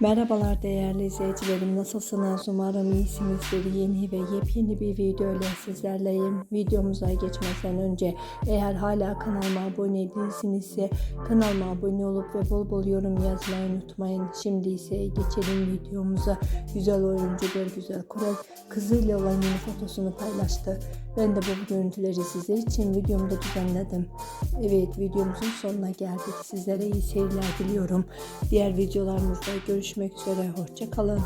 Merhabalar değerli izleyicilerim. Nasılsınız? Umarım iyisinizdir. Yeni ve yepyeni bir video ile sizlerleyim. Videomuza geçmeden önce eğer hala kanalıma abone değilsinizse kanalıma abone olup ve bol bol yorum yazmayı unutmayın. Şimdi ise geçelim videomuza. Güzel oyuncu bir güzel Kural. Kızıyla olan yeni fotosunu paylaştı. Ben de bu görüntüleri sizler için videomda düzenledim. Evet videomuzun sonuna geldik. Sizlere iyi seyirler diliyorum. Diğer videolarımızda görüşmek üzere. Hoşçakalın.